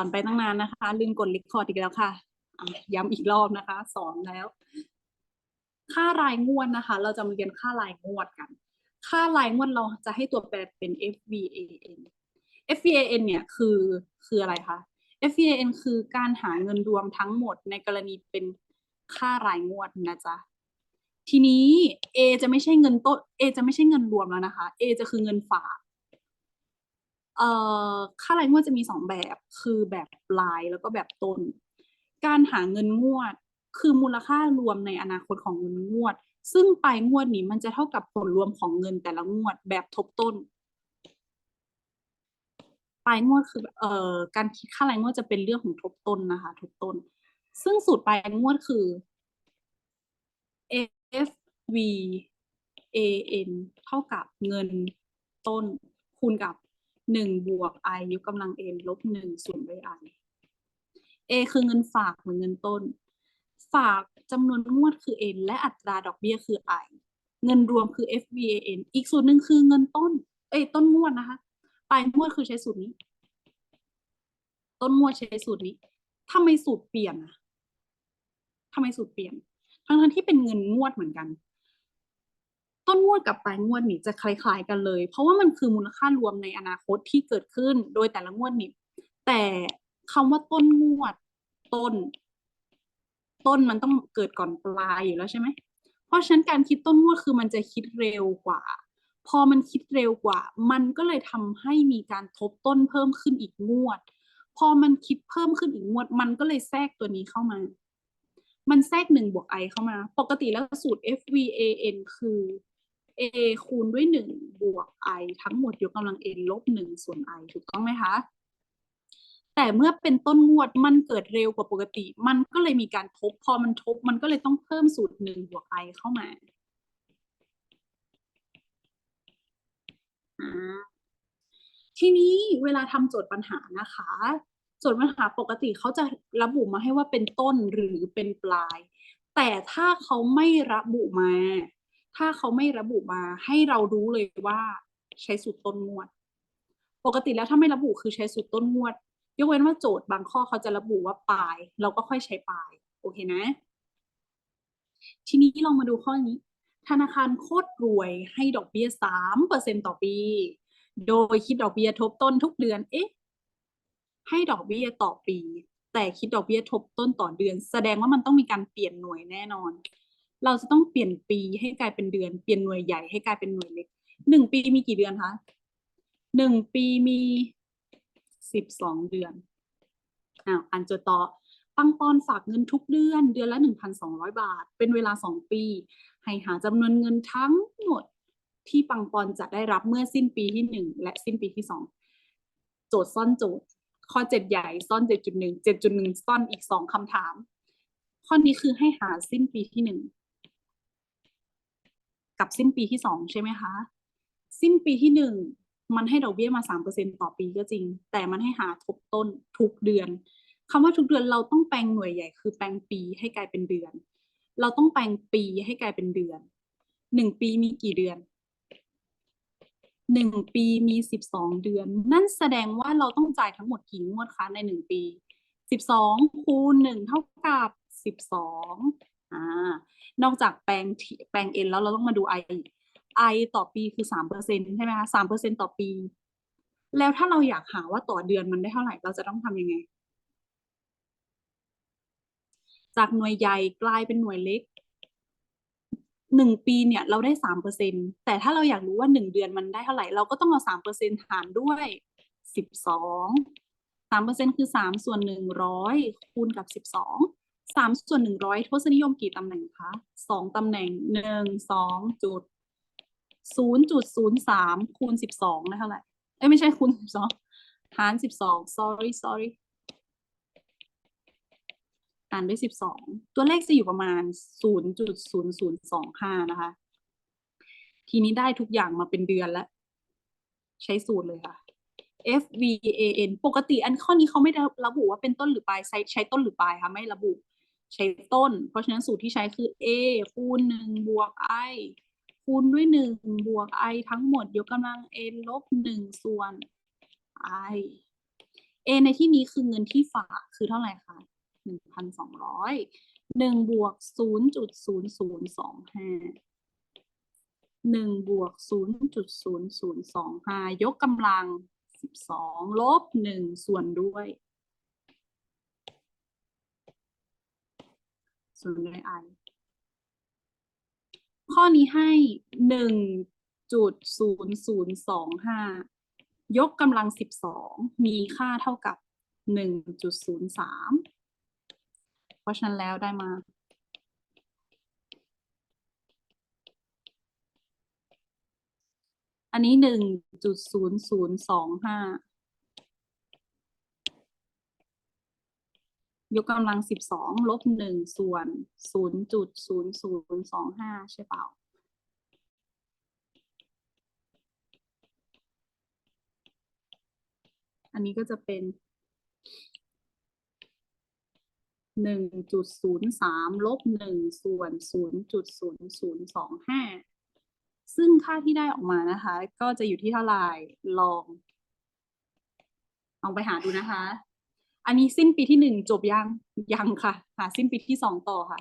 อนไปตั้งนานนะคะ ลืมกดรีคอร์ดอีกแล้วค่ะ ย้ำอีกรอบนะคะ สอนแล้ว ค่ารายงวดนะคะ เราจะมาเรียนค่ารายงวดกัน ค่ารายงวดเราจะให้ตัวแปรเป็น FVAN FVAN เนี่ยคือคืออะไรคะ FVAN คือการหาเงินรวมทั้งหมดในกรณีเป็นค่ารายงวดนะจ๊ะ ทีนี้ A จะไม่ใช่เงินต้น A จะไม่ใช่เงินรวมแล้วนะคะ A จะคือเงินฝาก เอ่อค่ารายงวดจะมีสองแบบคือแบบปลายแล้วก็แบบต้น การหาเงินงวด คือมูลค่ารวมในอนาคตของเงินงวด ซึ่งปลายงวดนี้มันจะเท่ากับผลรวมของเงินแต่ละงวดแบบทบต้นปลายงวดคือเอ่อการคิดค่ารายงวดจะเป็นเรื่องของทบต้นนะคะทบต้น ซึ่งสูตรปลายงวดคือ F V A N เท่ากับเงินต้นคูณกับ หนึ่งบวก i ยกกำลัง n ลบหนึ่งส่วนด้วย i A คือเงินฝากหรือเงินต้น ฝากจำนวนงวดคือ n และอัตราดอกเบี้ยคือ i เงินรวมคือ FVAN อีกสูตรหนึ่งคือเงินต้น เอ้ยต้นงวดนะคะ ปลายงวดคือใช้สูตรนี้ ต้นงวดใช้สูตรนี้ทำไมสูตรเปลี่ยนอะทำไมสูตรเปลี่ยน ทั้งทั้งที่เป็นเงินงวดเหมือนกัน ต้นงวดกับปลายงวดนี่จะคล้ายๆกันเลย เพราะว่ามันคือมูลค่ารวมในอนาคตที่เกิดขึ้นโดยแต่ละงวดนี่แต่คำว่าต้นงวดต้น ต้นมันต้องเกิดก่อนปลายอยู่แล้วใช่ไหมเพราะฉะนั้นการคิดต้นงวดคือมันจะคิดเร็วกว่า พอมันคิดเร็วกว่า มันก็เลยทำให้มีการทบต้นเพิ่มขึ้นอีกงวด พอมันคิดเพิ่มขึ้นอีกงวด มันก็เลยแทรกตัวนี้เข้ามา มันแทรกหนึ่งบวก i เข้ามา ปกติแล้วสูตร FVAN คือ a คูณด้วยหนึ่งบวก i ทั้งหมดยกกำลัง n ลบหนึ่งส่วน i ถูกต้องไหมคะ แต่เมื่อเป็นต้นงวดมันเกิดเร็วกว่าปกติ มันก็เลยมีการทบ พอมันทบ มันก็เลยต้องเพิ่มสูตรหนึ่งบวก i เข้ามาอ่าทีนี้เวลาทำโจทย์ปัญหานะคะ โจทย์ปัญหาปกติเขาจะระบุมาให้ว่าเป็นต้นหรือเป็นปลาย แต่ถ้าเขาไม่ระบุมา ถ้าเขาไม่ระบุมาให้เรารู้เลยว่าใช้สูตรต้นงวด ปกติแล้วถ้าไม่ระบุคือใช้สูตรต้นงวด ยกเว้นว่าโจทย์บางข้อเขาจะระบุว่าปลาย เราก็ค่อยใช้ปลาย โอเคนะ ทีนี้ลองมาดูข้อนี้ ธนาคารโคตรรวยให้ดอกเบี้ยสามเปอร์เซ็นต่อปี โดยคิดดอกเบี้ยทบต้นทุกเดือน เอ๊ะ ให้ดอกเบี้ยต่อปี แต่คิดดอกเบี้ยทบต้นต่อเดือน แสดงว่ามันต้องมีการเปลี่ยนหน่วยแน่นอน เราจะต้องเปลี่ยนปีให้กลายเป็นเดือน เปลี่ยนหน่วยใหญ่ให้กลายเป็นหน่วยเล็กหนึ่งปีมีกี่เดือนคะหนึ่งปีมีสิบสองเดือนอ้าวอันโจทย์ต่อปังปอนฝากเงินทุกเดือน เดือนละหนึ่งพันสองร้อยบาท เป็นเวลาสองปี ให้หาจำนวนเงินทั้งหมดที่ปังปอนจะได้รับเมื่อสิ้นปีที่หนึ่งและสิ้นปีที่สองโจทย์ซ่อนโจทย์ ข้อเจ็ดใหญ่ซ่อนเจ็ดจุดหนึ่งเจ็ดจุดหนึ่งซ่อนอีกสองคำถาม ข้อนี้คือให้หาสิ้นปีที่หนึ่ง กับสิ้นปีที่สองใช่ไหมคะ สิ้นปีที่หนึ่งมันให้ดอกเบี้ยมาสามเปอร์เซ็นต่อปีก็จริง แต่มันให้หาทบต้นทุกเดือนคำว่าทุกเดือนเราต้องแปลงหน่วยใหญ่ คือแปลงปีให้กลายเป็นเดือน เราต้องแปลงปีให้กลายเป็นเดือนหนึ่งปีมีกี่เดือนหนึ่งปีมีสิบสองเดือน นั่นแสดงว่าเราต้องจ่ายทั้งหมดกี่งวดคะในหนึ่งปีสิบสองคูณหนึ่งเท่ากับสิบสอง อ่านอกจากแปลงแปลง n แล้วเราต้องมาดู i อีก i ต่อปีคือสามเปอร์เซ็นใช่ไหมคะสามเปอร์เซ็นต่อปี แล้วถ้าเราอยากหาว่าต่อเดือนมันได้เท่าไหร่เราจะต้องทำยังไง จากหน่วยใหญ่กลายเป็นหน่วยเล็กหนึ่งปีเนี่ยเราได้สามเปอร์เซ็นแต่ถ้าเราอยากรู้ว่าหนึ่งเดือนมันได้เท่าไหร่ เราก็ต้องเอาสามเปอร์เซ็นหารด้วยสิบสองสามเปอร์เซ็นคือสามส่วนหนึ่งร้อยคูณกับสิบสอง สามส่วนหนึ่งร้อยทศนิยมกี่ตำแหน่งคะสองตำแหน่งหนึ่งสองจุดศูนย์จุดศูนย์สามคูณสิบสองได้เท่าไหร่เอ้ยไม่ใช่คูณสิบสองหารสิบสอง sorry sorry หารด้วยสิบสองตัวเลขจะอยู่ประมาณศูนย์จุดศูนย์ศูนย์สองห้านะคะ ทีนี้ได้ทุกอย่างมาเป็นเดือนแล้ว ใช้สูตรเลยค่ะ F V A N ปกติอันข้อนี้เขาไม่ระบุว่าเป็นต้นหรือปลายใช้ใช้ต้นหรือปลายค่ะ ไม่ระบุ ใช้ต้น เพราะฉะนั้นสูตรที่ใช้คือ A คูณหนึ่งบวก I คูณด้วยหนึ่งบวก i ทั้งหมดยกกำลัง n ลบหนึ่งส่วน i A ในที่นี้คือเงินที่ฝากคือเท่าไหร่คะหนึ่งพันสองร้อยหนึ่งบวกศูนย์จุดศูนย์ศูนย์สองห้าหนึ่งบวกศูนย์จุดศูนย์ศูนย์สองห้ายกกำลังสิบสองลบหนึ่งส่วนด้วย ส่วนด้วย i ข้อนี้ให้หนึ่งจุดศูนย์ศูนย์สองห้ายกกำลังสิบสองมีค่าเท่ากับหนึ่งจุดศูนย์สามเพราะฉะนั้นแล้วได้มาอันนี้หนึ่งจุดศูนย์ศูนย์สองห้า ยกกำลังสิบสองลบหนึ่งส่วนศูนย์จุดศูนย์ศูนย์สองห้าใช่เปล่า อันนี้ก็จะเป็นหนึ่งจุดศูนย์สามลบหนึ่งส่วนศูนย์จุดศูนย์ศูนย์สองห้าซึ่งค่าที่ได้ออกมานะคะ ก็จะอยู่ที่เท่าไหร่ลองลองไปหาดูนะคะ อันนี้สิ้นปีที่หนึ่งจบยังยังค่ะ หาสิ้นปีที่สองต่อค่ะ